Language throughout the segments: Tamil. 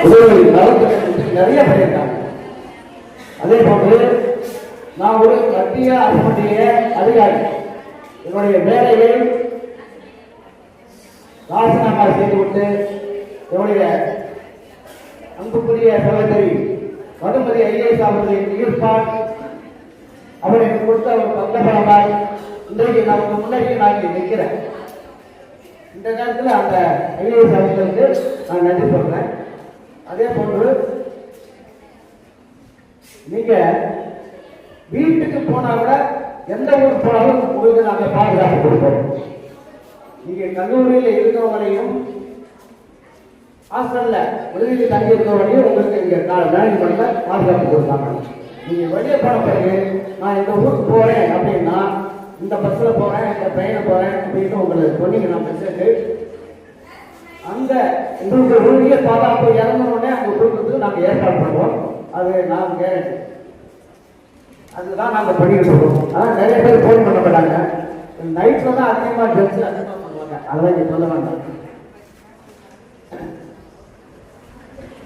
உதவி நலத்திட்டத்தில் நிறைய பண்ணியிருக்காங்க அதே போன்று நான் ஒரு மத்திய அரசுடைய அதிகாரி என்னுடைய வேலையை ராஜினாமா செய்துவிட்டு என்னுடைய அன்புக்குரிய சகோதரி மதுமதி ஐஏஎஸ் அவர்களின் ஈர்ப்பால் அவருக்கு கொடுத்த ஒரு பந்தபலமாய் இன்றைக்கு நமக்கு முன்னாடி நான் இங்கே நிற்கிறேன் இந்த நேரத்தில் அந்த ஐஏஎஸ் அவர்களுக்கு நான் நன்றி சொல்றேன். அதே போன்று நீங்க வீட்டுக்கு போனா கூட எந்த ஊருக்கு போனாலும் உங்களுக்கு நாங்க பாதுகாப்பு கொடுப்போம். நீங்க கல்லூரியில் இருக்கிறவங்களையும் ஹாஸ்டல்ல உதவிக்கு தங்கி இருக்கிறவங்களையும் உங்களுக்கு இங்க மேனேஜ்மெண்ட்ல பாதுகாப்பு கொடுத்தாங்க நீங்க வெளியே போன பிறகு நான் இந்த ஊருக்கு போறேன் அப்படின்னா இந்த பஸ்ல போறேன் இந்த ட்ரெயினில் போறேன் அப்படின்னு உங்களுக்கு சொன்னீங்கன்னா மெசேஜ் அந்த உங்களுக்கு உரிய பாதுகாப்பு இறங்கின அவங்க அங்க கொடுக்கறதுக்கு ஏற்பாடு பண்ணுவோம். அது நான் கேரண்டி அதுதான் நாங்கள் பண்ணிட்டு இருக்கோம். ஆனால் நிறைய பேர் ஃபோன் பண்ண மாட்டாங்க. நைட்டில் தான் அதிகமாக ஜென்ஸ் அதிகமாக பண்ணுவாங்க. அதெல்லாம் இங்கே சொல்ல வேண்டாம்.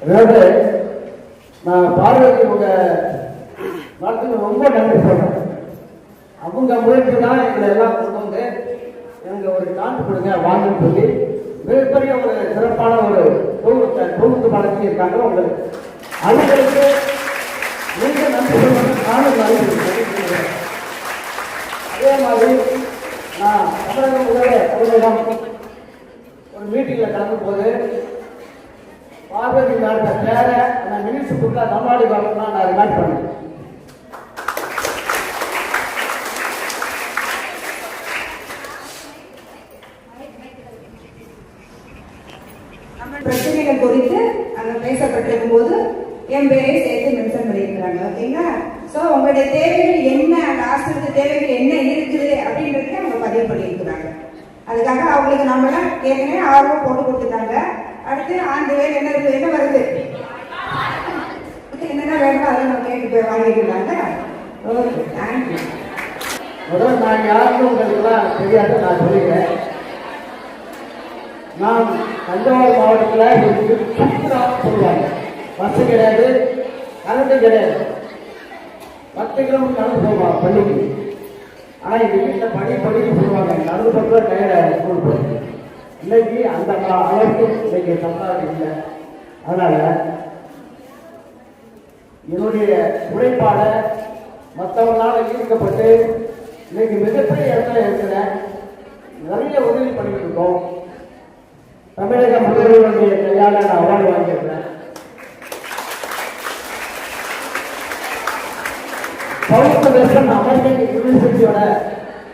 அதாவது நான் பார்வதி உங்க வாழ்க்கையில் ரொம்ப நன்றி சொல்கிறேன் அவங்க முயற்சி தான் எங்களை எல்லாம் கொண்டு வந்து எனக்கு ஒரு காண்டு கொடுங்க வாங்கன்னு சொல்லி மிகப்பெரிய ஒரு சிறப்பான ஒரு தொகுப்பு தொகுப்பு படத்தில் இருக்காங்க உங்களுக்கு அவங்களுக்கு மிக நன்றி சொல்லணும் நானும் அதே மாதிரி நான் தமிழக முதல்வர் அவர்களிடம் ஒரு மீட்டிங்ல கலந்து போது பார்வதி மேடத்தை பேரை அந்த மினிஸ்டர் கொடுத்தா தமிழ்நாடு வரணும்னா நான் ரிமாண்ட் பண்ணேன் பிரச்சனைகள் குறித்து அங்க பேசப்பட்டிருக்கும் போது என் பேரை சேர்த்து மென்ஷன் ஓகேங்களா ஸோ உங்களுடைய தேவைகள் என்ன? லாஸ்ட் தேவைகள் என்ன இருக்குது அப்படின்றதையும் அவங்க பதிவு பண்ணியிருக்கிறாங்க. அதுக்காக அவங்களுக்கு நம்மளாம் ஏற்கனவே ஆர்வம் போட்டு கொடுத்துட்டாங்க. அடுத்து ஆண்டு வேலை என்ன இருக்குது என்ன வருது? என்னென்ன வேணுமோ அதை நம்ம கேட்டு போய் வாங்கிக்கிறாங்க ஓகே தேங்க்யூ முதல்ல நான் யாருக்கும் உங்களுக்குலாம் தெரியாது நான் சொல்லிக்கிறேன். நான் தஞ்சாவூர் மாவட்டத்தில் சொல்லுவாங்க. பஸ்ஸு கிடையாது கரண்ட்டு கிடையாது பத்து கிலோமீட்டர் நடந்து போவாங்க பள்ளிக்கு. ஆனால் எங்கள் வீட்டில் படி படின்னு போடுவாங்க நடந்து பக்கம் டயர்டாக ஸ்கூல் போய் இன்னைக்கு அந்த அளவுக்கு இன்னைக்கு தமிழ்நாடு இல்லை. அதனால என்னுடைய உழைப்பாட மற்றவங்களால் ஈர்க்கப்பட்டு இன்னைக்கு மிகப்பெரிய இடத்துல இருக்கிற நிறைய உதவி பண்ணிட்டு இருக்கோம். தமிழக முதல்வருடைய கையால் நான் அவார்டு வாங்கியிருக்கிறேன். வெஸ்டர்ன் அமெரிக்கன் யூனிவர்சிட்டியோட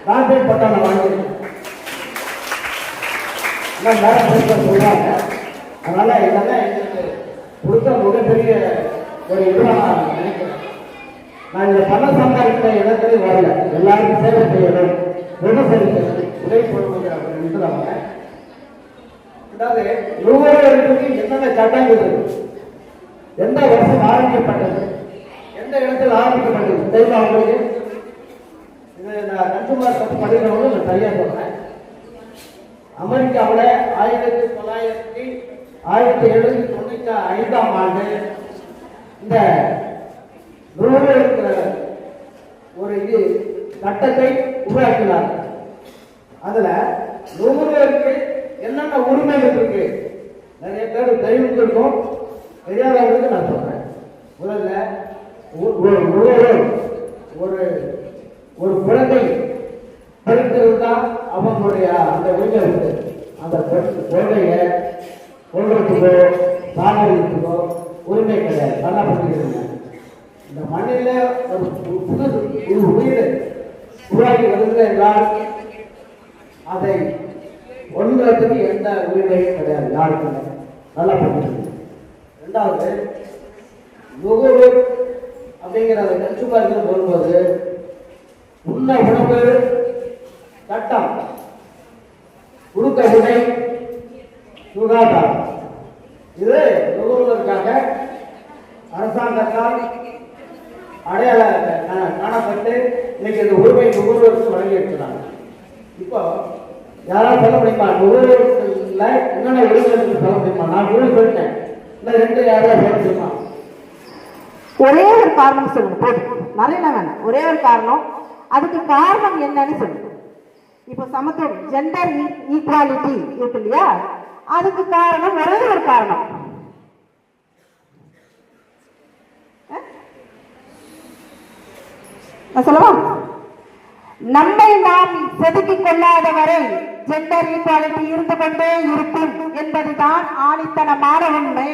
டாக்டரேட் பட்டம் நான் வாங்கியிருக்கேன். எல்லாம் வேற பேசுகிற சொல்றாங்க. அதனால இதெல்லாம் எங்களுக்கு கொடுத்த மிகப்பெரிய ஒரு இதுவாக நான் நினைக்கிறேன். நான் இந்த பணம் சம்பாதிக்கிற இடத்துல வரல. எல்லாருக்கும் சேவை செய்யணும். விவசாயிகள் உதவி பண்ணுவது அப்படின்னு அவங்க அதாவது நுகர்வோருக்கு என்னென்ன சட்டங்கள் எந்த வருஷம் ஆரம்பிக்கப்பட்டது? எந்த இடத்தில் ஆரம்பிக்கப்பட்டது. தெரியுமா உங்களுக்கு? இது நான் கன்சூமர் பற்றி படிக்கிறவங்க நான் சரியா சொல்கிறேன் அமெரிக்காவில் ஆயிரத்தி தொள்ளாயிரத்தி ஆயிரத்தி எழுநூத்தி தொண்ணூத்தி ஐந்தாம் ஆண்டு இந்த நுகர்வோர் ஒரு இது சட்டத்தை உருவாக்கினார். அதுல நுகர்வோருக்கு என்னென்ன உரிமைகள் இருக்கு? நிறைய பேர் தெரிவித்திருக்கோம். தெரியாதவங்களுக்கு நான் சொல்றேன். முதல்ல ஒரு ஒரு குழந்தை பிறந்திருந்தா அவங்களுடைய அந்த உரிமை அந்த குழந்தைய கொள்றதுக்கோ சாகிறதுக்கோ உரிமை கிடையாது. நல்லா புரிஞ்சுக்கிறீங்க இந்த மண்ணில் ஒரு புது ஒரு உயிர் உருவாக்கி வருகிறது என்றால் அதை ஒன்றுறதுக்கு எந்த உரிமையும் கிடையாது யாருக்கும். நல்லா புரிஞ்சுக்கணும் ரெண்டாவது நுகர்வு அப்படிங்கிற அந்த பார்க்க போகும்போது உண்ண உணவு சட்டம். கொடுக்க உடை சுகாதாரம். இது நுகர்வதற்காக அரசாங்கத்தால் அடையாள காணப்பட்டு இன்னைக்கு இந்த உரிமை நுகர்வோருக்கு வழங்கி இருக்கிறாங்க இப்போ யாராவது சொல்ல முடியுமா? நுகர்வோர்ல என்னென்ன உரிமை சொல்ல முடியுமா? நான் கூட சொல்லிட்டேன். இல்லை ரெண்டு யாராவது பேசுமா ஒரே ஒரு காரணம் சொல்லுங்க போதும். நிறைய வேணாம். ஒரே ஒரு காரணம் அதுக்கு காரணம் என்னன்னு சொல்லுங்க. இப்போ சமத்துவம் ஜெண்டர் ஈக்குவாலிட்டி e-, இருக்கு இல்லையா? அதுக்கு காரணம் ஒரே ஒரு காரணம். சொல்லவா? நம்மை நாம் செதுக்கிக் கொள்ளாத வரை ஜெண்டர் ஈக்குவாலிட்டி இருந்து கொண்டே இருக்கும் என்பதுதான் ஆணித்தனமான உண்மை.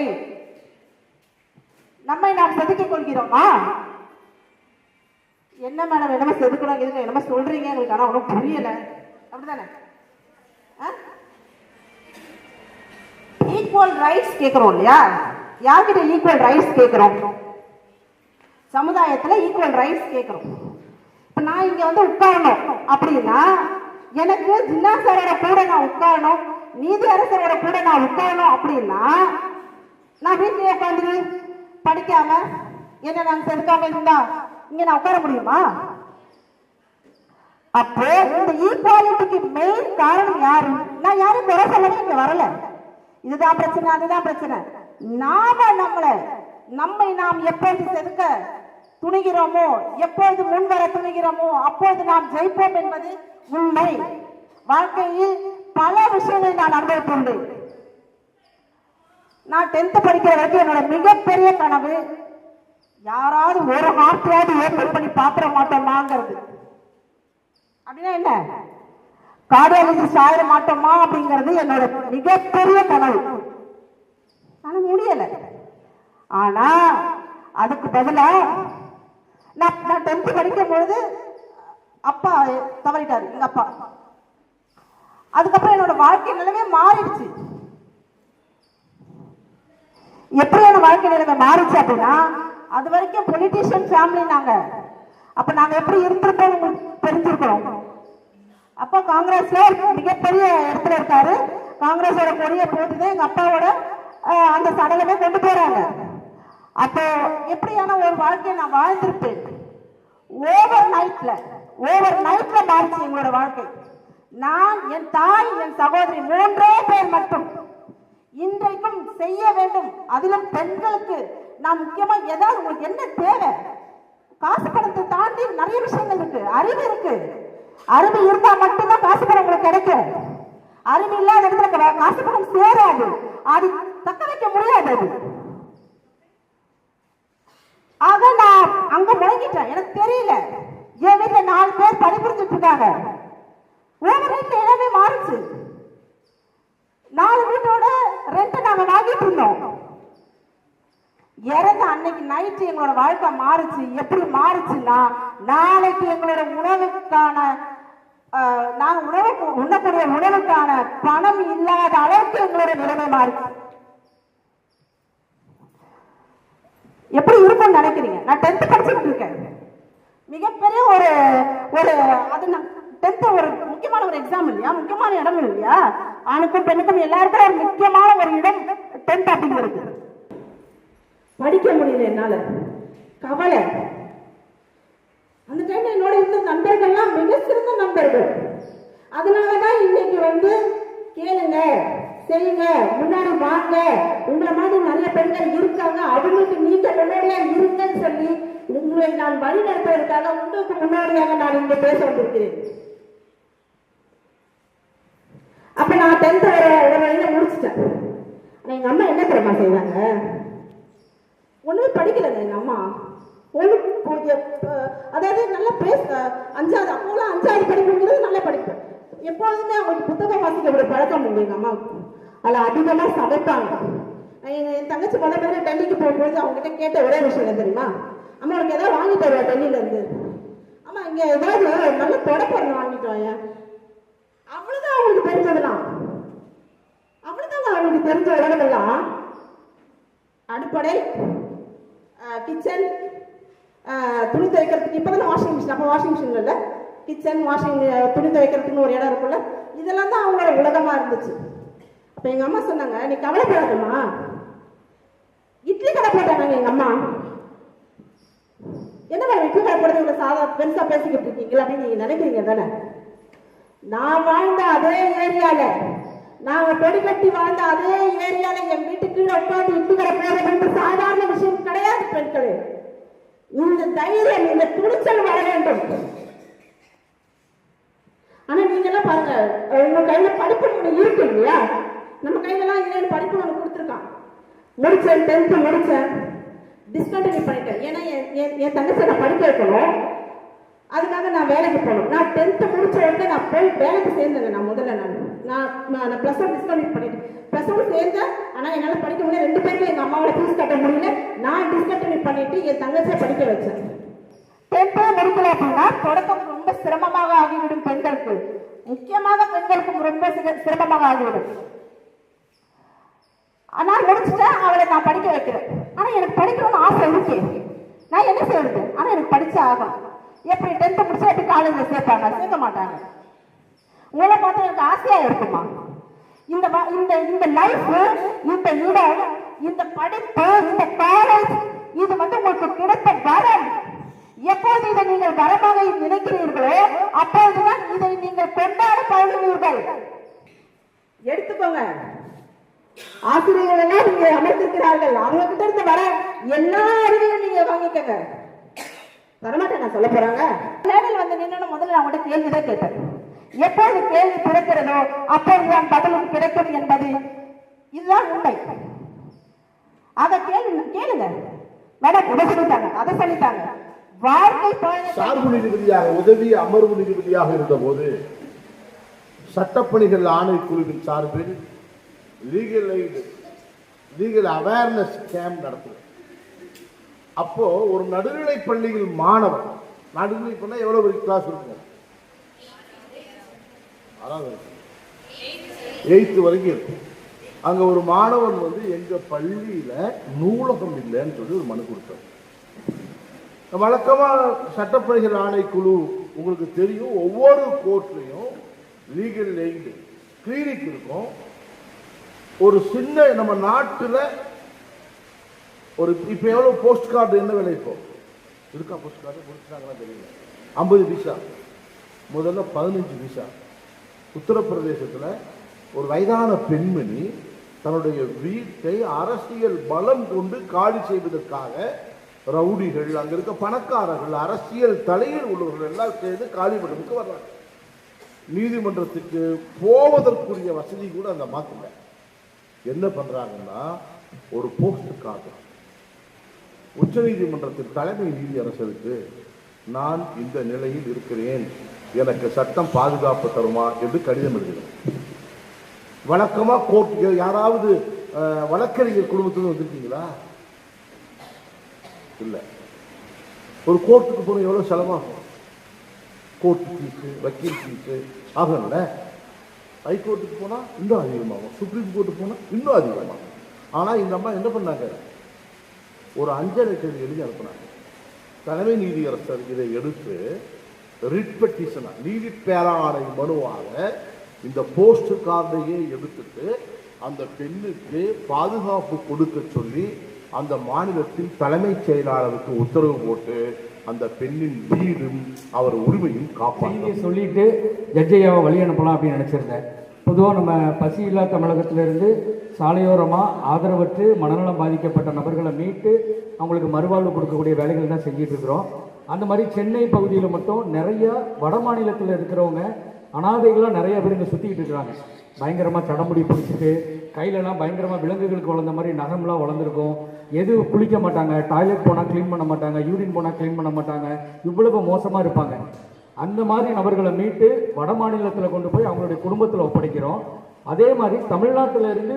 நம்மை நாம் செதுக்கிக் கொள்கிறோமா? என்ன மேடம் என்னமோ செதுக்கணும் இதுங்க என்னமோ சொல்றீங்க? எங்களுக்கு ஆனால் ஒன்றும் புரியல. அப்படிதானே ஈக்குவல் ரைட்ஸ் கேட்குறோம் இல்லையா? யார்கிட்ட ஈக்குவல் ரைட்ஸ் கேட்குறோம் சமுதாயத்தில் ஈக்குவல் ரைட்ஸ் கேட்குறோம் இப்போ நான் இங்கே வந்து உட்காரணும். அப்படின்னா எனக்கு ஜில்லா சாரோட கூட நான் உட்காரணும். நீதி அரசரோட கூட நான் உட்காரணும் அப்படின்னா நான் வீட்டிலேயே உட்காந்துருவேன் படிக்காம என்ன நான் செதுக்காம இருந்தா இங்க நான் உட்கார முடியுமா? அப்போ இந்த ஈக்குவாலிட்டிக்கு மெயின் காரணம் யாரு? நான் யாரும் குறை சொல்லவே இங்க வரல. இதுதான் பிரச்சனை அதுதான் பிரச்சனை. நாம நம்மளை நம்மை நாம் எப்போது செதுக்க துணிகிறோமோ எப்பொழுது முன்வர துணிகிறோமோ அப்போது நாம் ஜெயிப்போம் என்பது உண்மை. வாழ்க்கையில் பல விஷயங்களை நான் அனுபவித்துள்ளேன். நான் டென்த் படிக்கிற வரைக்கும் என்னோட மிகப்பெரிய கனவு யாராவது ஒரு ஹார்ட்டையாவது ஓப்பன் பண்ணி பாத்திர மாட்டோமாங்கிறது. அப்படின்னா என்ன? கார்டியாலஜிஸ்ட் ஆயிட மாட்டோமா அப்படிங்கிறது என்னோட மிகப்பெரிய கனவு. ஆனால் முடியல. ஆனா அதுக்கு பதிலா நான் நான் டென்த் படிக்கும் பொழுது அப்பா தவறிட்டாரு எங்க அப்பா. அதுக்கப்புறம் என்னோட வாழ்க்கை நிலைமை மாறிடுச்சு. எப்படியான வாழ்க்கை நிலைமை மாறிச்சு அப்படின்னா அது வரைக்கும் பொலிட்டீஷியன் ஃபேமிலி நாங்க. அப்ப நாங்க எப்படி இருந்திருப்போம் உங்களுக்கு தெரிஞ்சிருக்கிறோம் அப்பா காங்கிரஸ்ல மிகப்பெரிய இடத்துல இருக்காரு. காங்கிரஸோட கொடியை போட்டுதான் எங்க அப்பாவோட அந்த சடலமே கொண்டு போறாங்க. அப்போ எப்படியான ஒரு வாழ்க்கையை நான் வாழ்ந்திருப்பேன்? ஓவர் நைட்ல ஓவர் நைட்ல மாறிச்சு எங்களோட வாழ்க்கை. நான் என் தாய் என் சகோதரி மூன்றே பேர் மட்டும் இன்றைக்கும் செய்ய வேண்டும். அதிலும் பெண்களுக்கு நான் முக்கியமா ஏதாவது உங்களுக்கு என்ன தேவை? காசு பணத்தை தாண்டி நிறைய விஷயங்கள் இருக்கு. அறிவு இருக்கு. அறிவு இருந்தா மட்டும்தான் காசு பணம் உங்களுக்கு கிடைக்கும். அறிவு இல்லாத இடத்துல காசு பணம் சேராது. அது தக்க வைக்க முடியாது அது. ஆக நான் அங்க முழங்கிட்டேன் எனக்கு தெரியல. என் வீட்டுல நாலு பேர் பணிபுரிஞ்சிட்டு இருக்காங்க ஓவர் நைட்ல எல்லாமே மாறுச்சு நாலு வீட்டோட ரெண்ட் நாங்க வாங்கிட்டு இருந்தோம் இறந்த அன்னைக்கு எங்களோட வாழ்க்கை மாறுச்சு. எப்படி மாறுச்சுன்னா நாளைக்கு எங்களோட உணவுக்கான ஆஹ், நாங்க உணவு உண்ணக்கூடிய உணவுக்கான பணம் இல்லாத அளவுக்கு எங்களோட நிலைமை மாறுச்சு. எப்படி இருக்கும்னு நினைக்கிறீங்க? நான் டென்த் படிச்சுட்டு இருக்கேன். மிகப்பெரிய ஒரு ஒரு அது நான் டென்த் ஒரு முக்கியமான ஒரு எக்ஸாம் இல்லையா? முக்கியமான இடம் இல்லையா? ஆணுக்கும் பெண்ணுக்கும் எல்லாருக்கும் ஒரு முக்கியமான ஒரு இடம் டென்த் அப்படிங்கிறது. படிக்க முடியல என்னால. கவலை. அந்த டைம்ல என்னோட இருந்த நண்பர்கள்லாம் மிக சிறந்த நண்பர்கள். அதனாலதான் இன்னைக்கு வந்து கேளுங்க செய்யுங்க முன்னாடி வாங்க. உங்களை மாதிரி நிறைய பெண்கள் இருக்காங்க. அவங்களுக்கு நீங்க முன்னாடியா இருங்கன்னு சொல்லி உங்களை நான் வழி நடத்துவதற்காக உங்களுக்கு முன்னாடியாக நான் இங்க பேச வந்திருக்கிறேன். அப்ப நான் டென்த் வர ஒரு வழியில முடிச்சிட்டேன். ஆனா எங்க அம்மா என்ன தெரியுமா செய்வாங்க? ஒன்றுமே படிக்கலைங்க எங்கள் அம்மா. ஒண்ணு அதாவது நல்லா பேச அஞ்சாவது அப்போலாம் அஞ்சாவது படிப்புங்கிறது நல்லா படிப்பேன். எப்பொழுதுமே அவங்களுக்கு புத்தகம் வாசிக்க ஒரு பழக்கம் உண்டு எங்கள் அம்மாவுக்கு. அதில் அதிகமாக சமைப்பாங்க. என் தங்கச்சி முதல் முதல்ல டெல்லிக்கு போகும்போது அவங்ககிட்ட கேட்ட ஒரே விஷயம் என்ன தெரியுமா? அம்மா உனக்கு ஏதாவது வாங்கி தருவா டெல்லியிலேருந்து அம்மா இங்கே ஏதாவது நல்ல தொடப்பொருள் வாங்கிட்டு வாங்க அவ்வளவுதான் அவங்களுக்கு தெரிஞ்சதுலாம் அவ்வளோதான் அவங்களுக்கு தெரிஞ்ச உலகமெல்லாம். அடுப்படை கிச்சன் துணி துவைக்கிறதுக்கு இப்போ தானே வாஷிங் மிஷின் அப்போ வாஷிங் மிஷின் இல்லை கிச்சன் வாஷிங் துணி துவைக்கிறதுக்குன்னு ஒரு இடம் இருக்குல்ல? இதெல்லாம் தான் அவங்களோட உலகமாக இருந்துச்சு. அப்போ எங்கள் அம்மா சொன்னாங்க நீ கவலைப்படாதம்மா. இட்லி கடை போட்டாங்க எங்கள் அம்மா. என்ன மேடம் இட்லி கடை போடுறது இவ்வளோ சாதா பெருசாக பேசிக்கிட்டு இருக்கீங்களா? அப்படின்னு நீங்கள் நினைக்கிறீங்க தானே? நான் வாழ்ந்த அதே ஏரியாவில் நாங்க பெடி கட்டி வாழ்ந்த அதே ஏரியால என் வீட்டுக்கு உட்காந்து இட்டுக்கிற பேரை என்று சாதாரண விஷயம் கிடையாது பெண்களே. இந்த தைரியம் இந்த துணிச்சல் வர வேண்டும். ஆனா நீங்க எல்லாம் பாருங்க உங்க கையில படிப்பு ஒண்ணு இருக்கு இல்லையா? நம்ம கையில எல்லாம் இல்லைன்னு படிப்பு ஒண்ணு கொடுத்துருக்கான். முடிச்சேன் டென்த் முடிச்சேன். டிஸ்கண்டினியூ பண்ணிட்டேன். ஏன்னா என் என் என் தங்கச்சி நான் படிக்க வைக்கணும். அதுக்காக நான் வேலைக்கு போகணும். நான் டென்த்து முடிச்ச உடனே நான் போய் வேலைக்கு சேர்ந்தேங்க நான் முதல்ல நான். நான் நான் ப்ளஸ் ஒன் டிஸ்கண்டினியூ பண்ணிட்டேன். ப்ளஸ் ஒன் சேர்ந்தேன். ஆனால் என்னால் படிக்க முடியல. ரெண்டு பேருக்கும் எங்கள் அம்மாவோட ஃபீஸ் கட்ட முடியல. நான் டிஸ்கண்டினியூ பண்ணிட்டு என் தங்கச்சியை படிக்க வச்சேன். டென்த்தே முடிக்கல அப்படின்னா தொடக்கம் ரொம்ப சிரமமாக ஆகிவிடும் பெண்களுக்கு. முக்கியமாக பெண்களுக்கு ரொம்ப சிரமமாக ஆகிவிடும். ஆனால் முடிச்சுட்டேன். அவளை நான் படிக்க வைக்கிறேன். ஆனால் எனக்கு படிக்கணும்னு ஆசை இருக்கு. நான் என்ன செய்யறது ஆனால் எனக்கு படிச்சே ஆகும் எப்படி டென்த்து முடிச்சா எப்படி காலேஜில் சேர்ப்பாங்க? சேர்க்க மாட்டாங்க. உங்களை பார்த்தா எனக்கு ஆசையா இருக்குமா? இந்த இந்த இந்த லைஃப் இந்த இடம் இந்த படிப்பு இந்த காலேஜ் இது வந்து உங்களுக்கு கிடைத்த வரம். எப்போது இதை நீங்கள் வரமாக நினைக்கிறீர்களோ அப்போதுதான் இதை நீங்கள் கொண்டாட பழகுவீர்கள் எடுத்துக்கோங்க. ஆசிரியர்கள் எல்லாம் நீங்க அமைத்திருக்கிறார்கள் அவங்க கிட்ட இருந்து வர எல்லா அறிவையும் நீங்க வாங்கிக்கங்க. வரமாட்டேன் நான் சொல்ல போறாங்க. மேடையில் வந்து நின்னு முதல்ல அவங்கள்ட்ட கேள்விதான் கேட்டேன். எப்போது கேள்வி பிறக்கிறதோ அப்போதுதான் பதிலும் கிடைக்கும் என்பது இதுதான் உண்மை. அதை கேள்வி கேளுங்க. மேடம் இதை சொல்லிட்டாங்க அதை சொல்லிட்டாங்க வாழ்க்கை சார்பு நீதிபதியாக உதவி அமர்வு நீதிபதியாக இருந்தபோது சட்டப்பணிகள் ஆணைக்குழுவின் சார்பில் legal aid legal awareness camp நடத்துவோம் அப்போ ஒரு நடுநிலை பள்ளியில் மாணவன் நடுநிலை பண்ணா எவ்வளவு ஒரு கிளாஸ் இருக்கும்? எயித்து வரைக்கும் இருக்கு. அங்க ஒரு மாணவன் வந்து எங்க பள்ளியில நூலகம் இல்லைன்னு சொல்லி ஒரு மனு கொடுத்தார். வழக்கமாக சட்டப்பணிகள் ஆணைக்குழு உங்களுக்கு தெரியும் ஒவ்வொரு கோர்ட்லையும் லீகல் எய்டு கிளினிக் இருக்கும். ஒரு சின்ன நம்ம நாட்டில் ஒரு இப்போ எவ்வளோ போஸ்ட் கார்டு என்ன விலை இப்போ? இருக்கா போஸ்ட் கார்டு கொடுத்துட்டாங்களா தெரியல. ஐம்பது விசா முதல்ல பதினஞ்சு விசா உத்தரப்பிரதேசத்தில் ஒரு வயதான பெண்மணி தன்னுடைய வீட்டை அரசியல் பலம் கொண்டு காலி செய்வதற்காக ரவுடிகள் அங்க இருக்க பணக்காரர்கள் அரசியல் தலையில் உள்ளவர்கள் எல்லாம் சேர்ந்து காலி வர்றாங்க. நீதிமன்றத்துக்கு போவதற்குரிய வசதி கூட அந்த மாத்தல என்ன பண்றாங்கன்னா ஒரு போஸ்ட் கார்டு உச்சநீதிமன்றத்தின் தலைமை நீதியரசருக்கு நான் இந்த நிலையில் இருக்கிறேன். எனக்கு சட்டம் பாதுகாப்பு தருமா என்று கடிதம் எழுதினோம் வழக்கமாக கோர்ட் யாராவது வழக்கறிஞர் குடும்பத்தில் வந்திருக்கீங்களா? இல்லை. ஒரு கோர்ட்டுக்கு போன எவ்வளோ செலவாகும்? கோர்ட்டு ஃபீஸு வக்கீல் ஃபீஸு ஆகல ஹைகோர்ட்டுக்கு போனால் இன்னும் அதிகமாகும். சுப்ரீம் கோர்ட்டுக்கு போனால் இன்னும் அதிகமாகும். ஆனால் இந்த அம்மா என்ன பண்ணாங்க? ஒரு அஞ்சரை லட்சம் எழுதி அனுப்புனாங்க. தலைமை நீதியரசர் இதை எடுத்து ரிட் பெட்டிஷனாக நீதி பேராணை மனுவாக இந்த போஸ்ட் கார்டையே எடுத்துட்டு அந்த பெண்ணுக்கு பாதுகாப்பு கொடுக்க சொல்லி அந்த மாநிலத்தின் தலைமைச் செயலாளருக்கு உத்தரவு போட்டு அந்த பெண்ணின் வீடும் அவர் உரிமையும் காப்பாற்ற சொல்லிட்டு ஜட்ஜையாவை வழி அனுப்பலாம் அப்படின்னு நினச்சிருந்தேன். பொதுவாக நம்ம பசியில்லா தமிழகத்திலிருந்து சாலையோரமாக ஆதரவற்று மனநலம் பாதிக்கப்பட்ட நபர்களை மீட்டு அவங்களுக்கு மறுவாழ்வு கொடுக்கக்கூடிய வேலைகள் தான் செஞ்சிட்டு இருக்கிறோம். அந்த மாதிரி சென்னை பகுதியில் மட்டும் நிறைய வட மாநிலத்தில் இருக்கிறவங்க அனாதைகளாக நிறைய பேர் இங்கே சுற்றிக்கிட்டு இருக்கிறாங்க. பயங்கரமாக தடமுடி பிடிச்சிட்டு கையிலலாம் பயங்கரமாக விலங்குகளுக்கு வளர்ந்த மாதிரி நகம்லாம் வளர்ந்துருக்கும். எது குளிக்க மாட்டாங்க டாய்லெட் போனால் க்ளீன் பண்ண மாட்டாங்க யூரின் போனால் க்ளீன் பண்ண மாட்டாங்க இவ்வளவு மோசமாக இருப்பாங்க. அந்த மாதிரி நபர்களை மீட்டு வட மாநிலத்தில் கொண்டு போய் அவங்களுடைய குடும்பத்தில் ஒப்படைக்கிறோம். அதே மாதிரி தமிழ்நாட்டில் இருந்து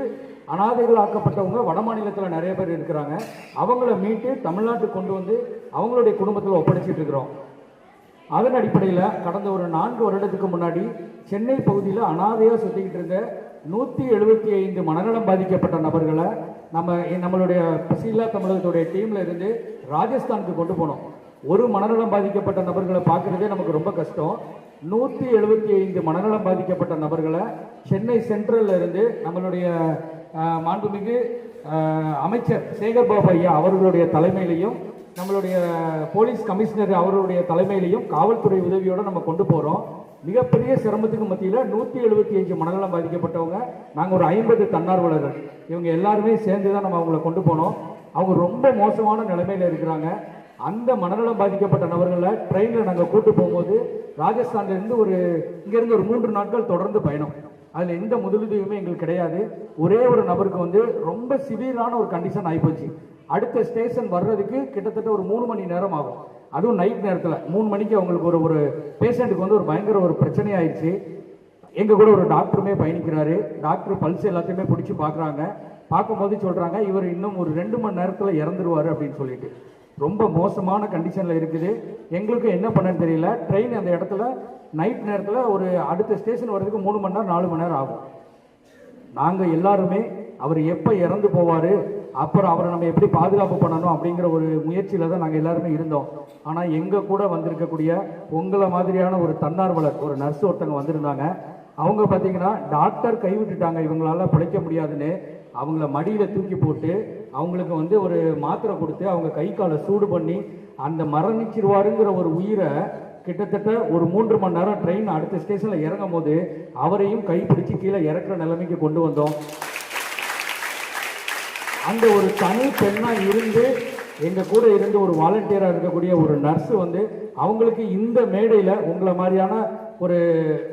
அனாதைகள் ஆக்கப்பட்டவங்க வட மாநிலத்தில் நிறைய பேர் இருக்கிறாங்க. அவங்கள மீட்டு தமிழ்நாட்டுக்கு கொண்டு வந்து அவங்களுடைய குடும்பத்தில் ஒப்படைச்சிட்டு இருக்கிறோம். அதன் அடிப்படையில் கடந்த ஒரு நான்கு வருடத்துக்கு முன்னாடி சென்னை பகுதியில் அனாதையாக சுற்றிக்கிட்டு இருந்த நூற்றி எழுபத்தி ஐந்து மனநலம் பாதிக்கப்பட்ட நபர்களை நம்ம நம்மளுடைய பசியில்லா தமிழகத்துடைய டீமில் இருந்து ராஜஸ்தானுக்கு கொண்டு போனோம். ஒரு மனநலம் பாதிக்கப்பட்ட நபர்களை பார்க்குறதே நமக்கு ரொம்ப கஷ்டம். நூற்றி எழுபத்தி ஐந்து மனநலம் பாதிக்கப்பட்ட நபர்களை சென்னை சென்ட்ரல்ல இருந்து நம்மளுடைய மாண்புமிகு அமைச்சர் சேகர் பாபு ஐயா அவர்களுடைய தலைமையிலையும் நம்மளுடைய போலீஸ் கமிஷனர் அவருடைய தலைமையிலையும் காவல்துறை உதவியோடு நம்ம கொண்டு போகிறோம் மிகப்பெரிய சிரமத்துக்கு மத்தியில் நூற்றி எழுபத்தி அஞ்சு மனநலம் பாதிக்கப்பட்டவங்க நாங்கள் ஒரு ஐம்பது தன்னார்வலர்கள். இவங்க எல்லாருமே சேர்ந்து தான் நம்ம அவங்கள கொண்டு போனோம். அவங்க ரொம்ப மோசமான நிலைமையில் இருக்கிறாங்க. அந்த மனநலம் பாதிக்கப்பட்ட நபர்களை ட்ரெயினில் நாங்கள் கூட்டு போகும்போது ராஜஸ்தான்லேருந்து ஒரு இங்கேருந்து ஒரு மூன்று நாட்கள் தொடர்ந்து பயணம். அதில் எந்த முதலுதவியுமே எங்களுக்கு கிடையாது. ஒரே ஒரு நபருக்கு வந்து ரொம்ப சிவியரான ஒரு கண்டிஷன் ஆகிப்போச்சு அடுத்த ஸ்டேஷன் வர்றதுக்கு கிட்டத்தட்ட ஒரு மூணு மணி நேரம் ஆகும். அதுவும் நைட் நேரத்தில். மூணு மணிக்கு அவங்களுக்கு ஒரு ஒரு பேஷண்ட்டுக்கு வந்து ஒரு பயங்கர ஒரு பிரச்சனை ஆயிடுச்சு. எங்கள் கூட ஒரு டாக்டருமே பயணிக்கிறாரு. டாக்டர் பல்ஸ் எல்லாத்தையுமே பிடிச்சி பார்க்குறாங்க பார்க்கும்போது சொல்கிறாங்க இவர் இன்னும் ஒரு ரெண்டு மணி நேரத்தில் இறந்துருவார் அப்படின்னு சொல்லிட்டு. ரொம்ப மோசமான கண்டிஷனில் இருக்குது. எங்களுக்கு என்ன பண்ணன்னு தெரியல. ட்ரெயின் அந்த இடத்துல நைட் நேரத்தில் ஒரு அடுத்த ஸ்டேஷன் வர்றதுக்கு மூணு மணி நேரம் நாலு மணி நேரம் ஆகும். நாங்கள் எல்லாருமே அவர் எப்போ இறந்து போவார் அப்புறம் அவரை நம்ம எப்படி பாதுகாப்பு பண்ணணும் அப்படிங்கிற ஒரு முயற்சியில் தான் நாங்கள் எல்லாருமே இருந்தோம். ஆனால் எங்கள் கூட வந்திருக்கக்கூடிய உங்களை மாதிரியான ஒரு தன்னார்வலர் ஒரு நர்ஸ் ஒருத்தவங்க வந்திருந்தாங்க. அவங்க பார்த்தீங்கன்னா டாக்டர் கைவிட்டுட்டாங்க இவங்களால பிழைக்க முடியாதுன்னு. அவங்கள மடியில் தூக்கி போட்டு அவங்களுக்கு வந்து ஒரு மாத்திரை கொடுத்து அவங்க கை காலை சூடு பண்ணி அந்த மரணிச்சிருவாருங்கிற ஒரு உயிரை கிட்டத்தட்ட ஒரு மூன்று மணி நேரம் ட்ரெயின் அடுத்த ஸ்டேஷனில் இறங்கும் போது அவரையும் கைப்பிடிச்சு கீழே இறக்குற நிலைமைக்கு கொண்டு வந்தோம். அந்த ஒரு தனி பெண்ணாக இருந்து எங்கள் கூட இருந்து ஒரு வாலண்டியராக இருக்கக்கூடிய ஒரு நர்ஸு வந்து அவங்களுக்கு இந்த மேடையில் உங்களை மாதிரியான ஒரு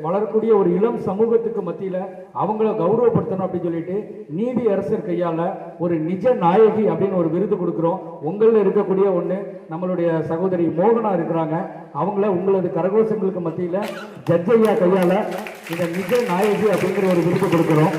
வளரக்கூடிய ஒரு இளம் சமூகத்துக்கு மத்தியில் அவங்கள கௌரவப்படுத்தணும் அப்படின்னு சொல்லிட்டு நீதி அரசர் கையால் ஒரு நிஜ நாயகி அப்படின்னு ஒரு விருது கொடுக்குறோம். உங்களில் இருக்கக்கூடிய ஒன்று நம்மளுடைய சகோதரி மோகனா இருக்கிறாங்க. அவங்கள உங்களது கரகோசங்களுக்கு மத்தியில் ஜட்ஜையா கையால் இந்த நிஜ நாயகி அப்படிங்கிற ஒரு விருது கொடுக்குறோம்.